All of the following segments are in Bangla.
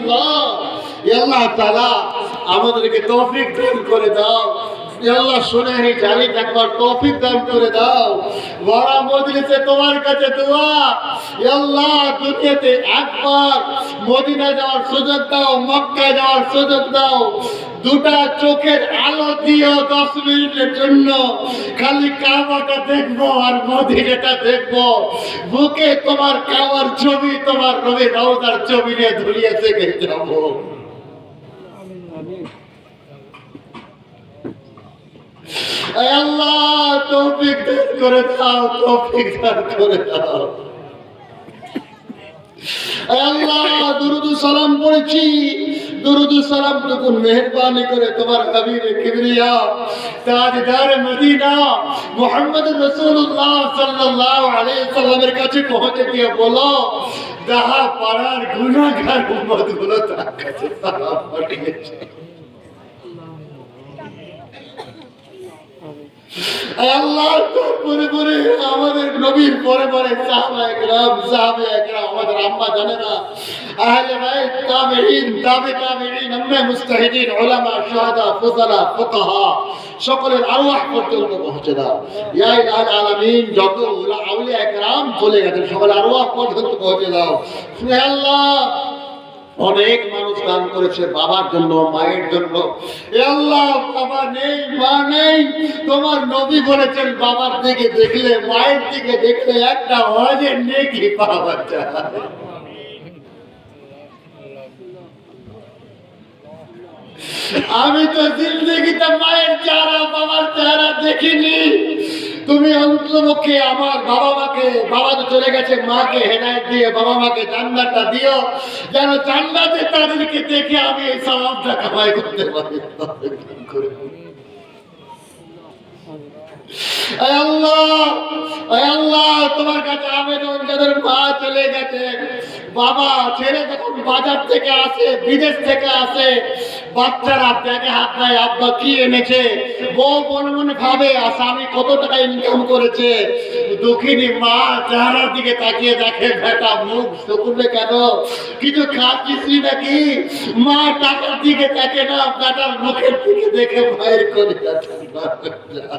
আল্লাহ। তাআলা আমাদেরকে তৌফিক দান করে দাও। একবার দাও। তোমার কাছে একবার যাওয়ার সুযোগ দাও যাওয়ার দাও। দুটা চোখের আলো দিও দশ মিনিটের জন্য। খালি কাবাটা দেখব আর মদিনাটা দেখব। বুকে তোমার কাবার ছবি, তোমার রবি রওদার ছবি নিয়ে ধুলিয়ে থেকে যাব। আল্লাহ, তৌফিক দান করে দাও, তৌফিক দান করে দাও। আল্লাহ, দুরুদু সালাম পড়েছি। দুরুদু সালাম টুকুন মেহরবানি করে তোমার হাবিবে কিবরিয়া, তাজদার মদিনা মুহাম্মদ রাসূলুল্লাহ সাল্লাল্লাহু আলাইহি সাল্লামের কাছে পৌঁছে দিয়ে বলো, যাহা পাড়ার গুনাহগার উম্মতগুলো তার কাছে সালাম পাঠিয়েছে আল্লাহ পরে পরে আমাদের নবীর পরে পরে সাহাবা একরাম, সাহাবে একরাম, আমাদের আম্মা জানে না আহলে তাবেঈন, তাবে তাবেঈন মুস্তাহিদিন, উলামা ফুকাহা, সকলের আরওয়াহ পর্যন্ত পৌঁছে দাও। ইয়া ইলাহাল আলামিন, যত উলা- আউলিয়া একরাম চলে গেছেন সকল আরওয়াহ পর্যন্ত পৌঁছে দাও। আল্লাহ অনেক মানুষ দান করেছে বাবার জন্য, মায়ের জন্য। আল্লাহ, বাবা নেই, মা নেই। তোমার নবী বলেছেন, বাবার দিকে দেখলে, মায়ের দিকে দেখলে একটা হয় হজের নেকি পাওয়া যায়। আমি তো জিন্দগিতে মায়ের চেহারা, বাবার চেহারা দেখিনি। তুমি অন্তমুখে আমার বাবা মাকে বাবা তো চলে গেছে মাকে হেদায়ত দিয়ে বাবা মাকে চান্দাটা দিও। যেন চান্দাতে তাদেরকে দেখে আমি এই সওয়াবটা কামাই করতে পারি আয় আল্লাহ আয় আল্লাহ তোমার মা স্বামী কত টাকা ইনকাম করেছে? দুঃখিনী মা চেহারার দিকে তাকিয়ে দেখে, বেটা, মুখ শুকুলে কেন? কিছু খাচ্ছিস নাকি? মা টাকার দিকে তাকে না, বেটার মুখের দিকে দেখে, বাইর করে যাচ্ছে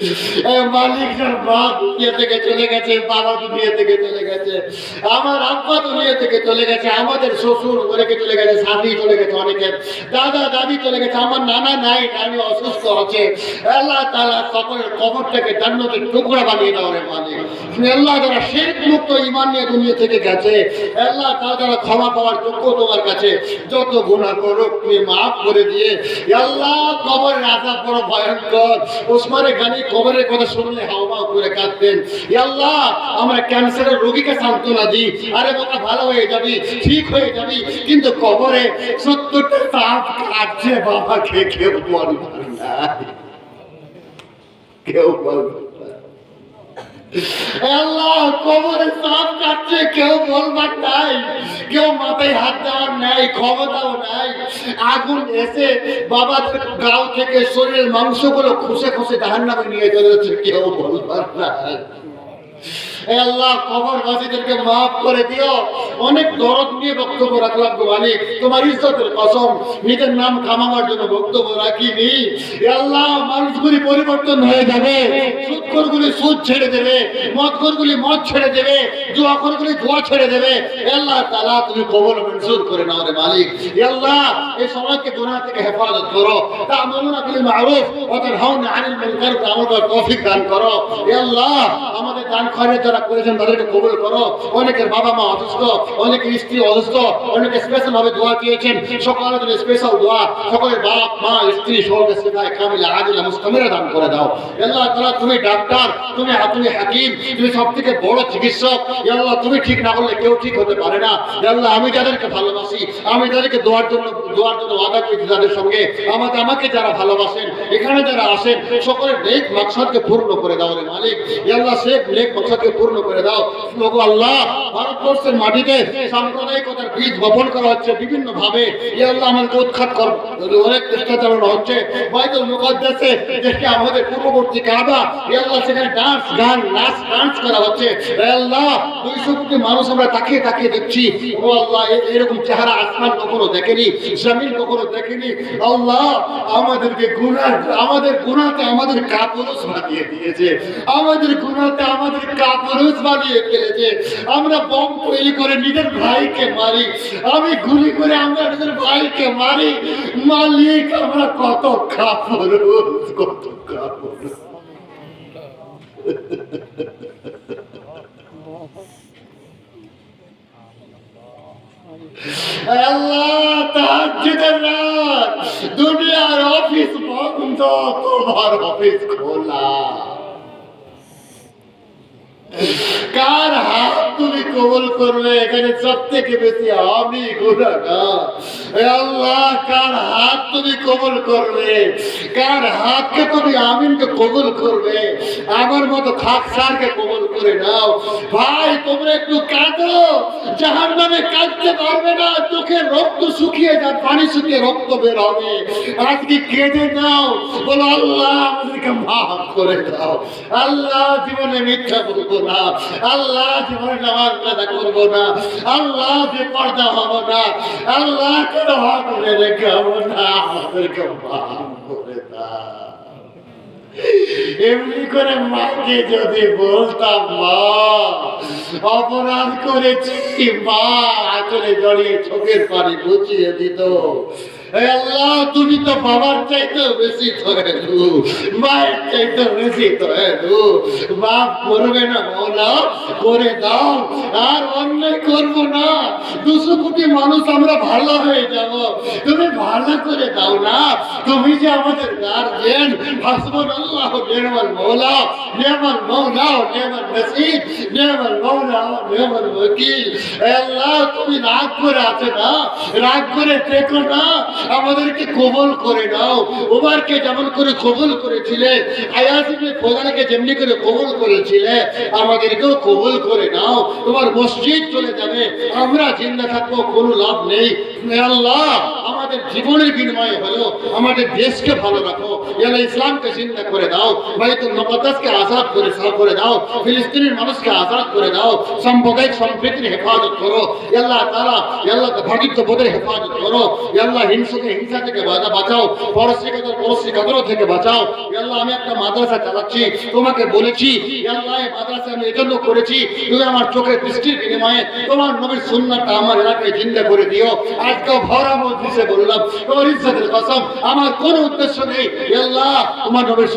ইমান নিয়ে দুনিয়া থেকে গেছে, আল্লাহ তাআলা যারা ক্ষমা পাওয়ার যোগ্য তোমার কাছে, যত গুনাহ করো তুমি মাফ করে দিয়ে, আল্লাহ কবরের আজাব বড় ভয়ঙ্কর। ওসমানে গানি কবরের কথা শুনলে হাওয়া করে কাঁদতেন। আল্লাহ, আমরা ক্যান্সারের রোগীকে সান্ত্বনা দিই। আরে বাবা, ভালো হয়ে যাবি, ঠিক হয়ে যাবি। কিন্তু কবরে সত্তরটা সাপ কাটছে খেয়ে কেউ বলবে না। কেউ। এ আল্লাহ, কবরে সাপ কাটছে, কেউ বলবার নাই, কেউ মাথায় হাত দেওয়ার নাই, ক্ষমতাও নাই। আগুন এসে বাবাদের গাও থেকে শরীরের মাংসগুলো খুশে খুশে জাহান নিয়ে চলে যাচ্ছে, কেউ বলবার নাই। আল্লাহ, কবরবাসীদেরকে করে দিও। অনেক দরদ নিয়ে বক্তব্য রাখলাম গো মালিক। তোমার ইজ্জতের কসম, নিজের নাম কামাবার জন্য বক্তব্য রাখিনি। আল্লাহ, মানুষগুলি পরিবর্তন হয়ে যাবে। সুদখোরগুলি সুদ ছেড়ে দেবে, মদখোরগুলি মদ ছেড়ে দেবে, জুয়াখোরগুলি জুয়া ছেড়ে দেবে। আল্লাহ তুমি কবর মনসুর করে নাও রে মালিক। আল্লাহ, এই সমাজকে গুনাহ থেকে হেফাজত করো। তা'মুরুনা বিল মা'রুফ ওয়া তানহাউনা আনিল মুনকার তৌফিক দান করো। আল্লাহ, আমাদের দান খয়রাত যারা করেছেন, তাদেরকে কবুল করো। অনেকের বাবা মা অসুস্থ, অনেকের স্ত্রী অসুস্থ, অনেকে স্পেশাল ভাবে দোয়া চেয়েছেন। সকলের জন্য স্পেশাল দোয়া। সকলের বাপ, মা, স্ত্রী সকলকে সেবায় কামিলা আদিলা মুস্তামিরা দান করে দাও। আল্লাহ তাআলা, তুমি ডাক্তার, তুমি তুমি হাকিম, তুমি সবথেকে বড় চিকিৎসক। আল্লাহ, তুমি ঠিক না করলে কেউ ঠিক হতে পারে না। আল্লাহ, আমি যাদেরকে ভালোবাসি, আমি যাদেরকে দোয়ার জন্য দোয়ার জন্য ওয়াদা করেছি তাদের সঙ্গে, আমাকে আমাকে যারা ভালোবাসেন, এখানে যারা আসেন, সকলের নেক মাকসাদকে পূর্ণ করে দাও রে মালিক। আল্লাহ, সে নেক মাকসাদকে পূর্ণ করে দাও। ওগো আল্লাহ, ভারতবর্ষের মাটিতে সাম্প্রদায়িকতার বীজ বপন করা হচ্ছে বিভিন্ন ভাবে আল্লাহ, আমাদেরকে উৎখাত কর। অনেক চেষ্টা চালানো হচ্ছে আমাদের পূর্ববর্তী কাবা আল্লাহ, সেখানে ডান্স গান, নাচ ডান্স করা হচ্ছে। আল্লাহ, দুইশো কোটি মানুষ আমরা তাকিয়ে তাকিয়ে দেখছি। ও আল্লাহ এরকম চেহারা আসমান কখনো দেখেনি কখনো দেখেনি। আল্লাহ, আমাদেরকে আমাদের আমাদের দিয়েছে। আমাদের গুনাতে আমাদের বানিয়ে ফেলেছে। আমরা বম তৈরি করে নিজের ভাইকে মারি। আমি গুলি করে আমরা নিজের ভাইকে মারি। মালিক, আমরা কত কাপুরুষ কত দুনিয়ার অফিস বন্ধ, তোমার অফিস খোলা কার হাত তুমি কবুল করবে এখানে সব থেকে বেশি আমি আল্লাহ, কার হাত তুমি কবুল করবে? কার হাতকে তুমি আমিনকে কবুল করবে? আমার মতো খাক সারকে কবুল করে নাও। ভাই, তোমরা একটু কাঁদো। জাহান নামে কাঁদতে পারবে না। চোখে রক্ত শুকিয়ে যায় পানি শুকিয়ে রক্ত বের হবে। আজকে কেঁদে নাও। বলো, আল্লাহ আমাদেরকে মাফ করে দাও। আল্লাহ জীবনে মিথ্যা বলব না। আল্লাহ জীবনে নামাজ কাদা করব না। আল্লাহ যে পর্দা হব না। আল্লাহ কেন হক রেখে হব না। আমাদেরকে মাফ করে দাও। এমনি করে মাকে যদি বলতাম, মা, অপরাধ করেছি, মা। আচলে জড়িয়ে চোখের পানি বুঝিয়ে দিত। আল্লাহ, তুমি তো বাবার চাইতে বেশি ধরেলু মায়ের চাইতে বেশি ধরেলু বাপ করবে না মৌলা, করে দাও। আর অন্যায় করব না। দুশো কোটি মানুষ আমরা ভালো হয়ে যাব। তুমি ভালো করে দাও না। তুমি যে আমাদের গার্জেন হাসবুন আল্লাহ নির্মল মৌলা নির্মল মৌলা, নির্মল নসিব নির্মল মৌলা, নির্মল ওকিল আল্লাহ, তুমি রাগ করে আছো না? রাগ করে দেখো না। আমাদেরকে কবল করে নাও। উমারকে যেমন করে কবল করেছিলে খোদাকে যেমনি করে কবল করেছিলে, আমাদেরকেও কবল করে নাও। তোমার মসজিদ চলে যাবে, আমরা জিন্দা থাকব, কোনো লাভ নেই। আল্লাহ, আমাদের জীবনের বিনিময়ে হলো আমাদের দেশকে ভালো রাখো। ইয়ালা ইসলামকে চিন্তা করে দাও, বাইতুল মুকদ্দাসকে আজাদ করে সাফ করে দাও, ফিলিস্তিনের মানুষকে আজাদ করে দাও, সাম্প্রদায়িক সম্প্রীতির হেফাজত করো। আল্লাহ তাআলা আল্লাহ ভাগিত্ব বোধের হেফাজত করো। আল্লাহ আমার উদ্দেশ্য নেই। তোমার নবীর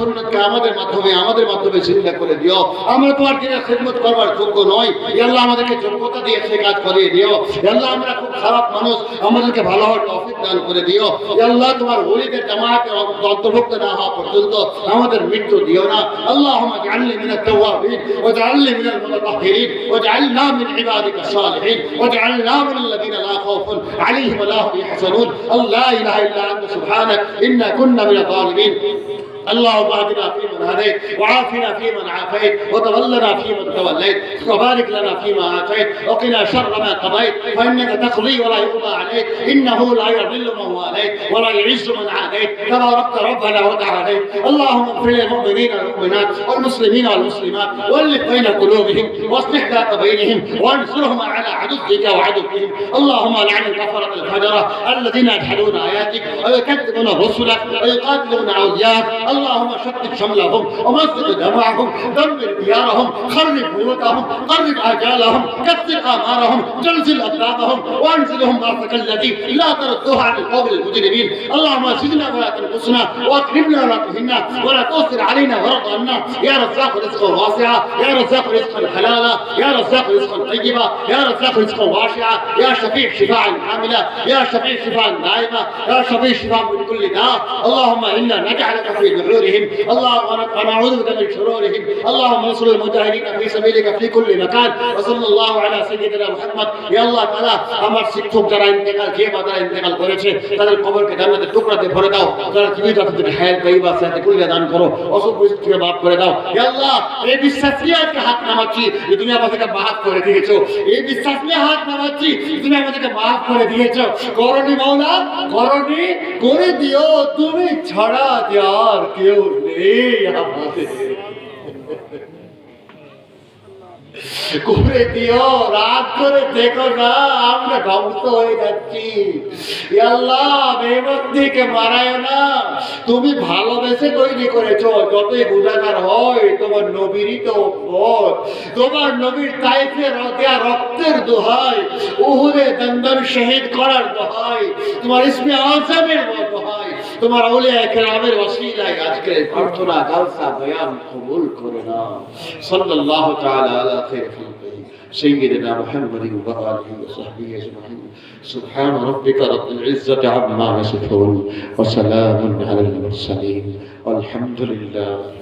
আমাদের মাধ্যমে আমাদের মাধ্যমে চিন্তা করে দিও। আমরা তোমার খেদমত করবার যোগ্য নয় আমাদেরকে যোগ্যতা দিয়ে সে কাজ করিয়ে দিও। আমরা খুব খারাপ মানুষ, আমাদেরকে ভালো হওয়ার তৌফিক দান করে দিও আল্লাহ তোমার ওলিদের জামাতে অন্তর্ভুক্ত না হওয়া পর্যন্ত আমাদের মৃত্যু দিও না আল্লাহ اجعلني من التوابين واجعلني من المتطهرين واجعلنا من عبادك الصالحين واجعلنا من الذين لا خوف عليهم ولا هم يحزنون لا اله الا انت سبحانك انا كنا من الظالمين اللهم اهدنا فيمن هديت وعافنا فيمن عافيت وتولنا فيمن توليت وبارك لنا فيما آتيت وقنا شر ما قضيت فإنك تقضي ولا يقضى عليك إنه لا يضل من واليت ولا يعز من عاديت تباركت ربنا وتعاليت. اللهم اغفر للمؤمنين والمؤمنات والمسلمين والمسلمات والف بين قلوبهم واصلح ذات بينهم وانصرهم على عدوك وعدوهم. اللهم لعن الكفره الفجرة الذين يجحدون آياتك ويكذبون رسلك ويقاتلون أولياءك اللهم شتت شملهم ومزق جمعهم دمر ديارهم خرب بيوتهم قرب آجالهم كثر آمارهم زلزل اقدامهم وأنزلهم غرفك الذي لا تردوها عن القوم المجرمين. اللهم زدنا ولا تنقصنا وأكرمنا ولا تهنا ولا تؤثر علينا وارض عنا. يا رزاق رزقا واسعا يا رزاق رزقا حلالا يا رزاق رزقا طيبا يا رزاق رزقا واسعا يا شفيع شفاء كاملا يا شفيع شفاء دائما يا شفيع شفاء من كل داء. اللهم إنا نجعلك في شرورهم اللهم نعوذ بك من شرورهم اللهم انصر المجاهدين في سبيلك في كل مكان وصلى الله على سيدنا محمد يا الله تعالى আমার শিক্ষক যারা ইন্তেকাল যে মা তারা ইন্তেকাল করেছে তাদের কবরকে জান্নাতের টুকরাতে ভরে দাও যারা জীবিত আছে তাদের হায়াত তাইবা সাথে কুলিয়া দান করো অসুখ বিসুখ থেকে মাফ করে দাও ইয়া আল্লাহ এই বিশ্বাস নিয়ে আজকে হাত নামাচ্ছি যে তুমি আমাদেরকে মাফ করে দিয়েছো এই বিশ্বাস নিয়ে হাত নামাচ্ছি তুমি আমাদেরকে মাফ করে দিয়েছো করণী মাওলা করণী করে দিও তুমি ছড়া দেওয়ার কেউ নেই আমাদের। করে দিও রাত করে দেখো না, আমরা হয়ে যাচ্ছি। মারায় না। তুমি ভালোবেসে তৈরি করেছ, যতই গুণাগার হয়, তোমার নবীরই তো পথ। তোমার নবীর তাইফে দেয়া রক্তের দোহাই, উহুদে দন্দন শহীদ করার দোহাই, তোমার ইসমে আজমের দোহাই তোমার আউলিয়া কেরামের ওসিলায় আজকে প্রার্থনা গালসা বয়ান কবুল করে না সাল্লাল্লাহু তাআলা আলা খাইর খালকিহি سيدنا محمد وآله وصحبه أجمعين سبحان ربك رب العزة عما يصفون وسلام على المرسلين والحمد لله رب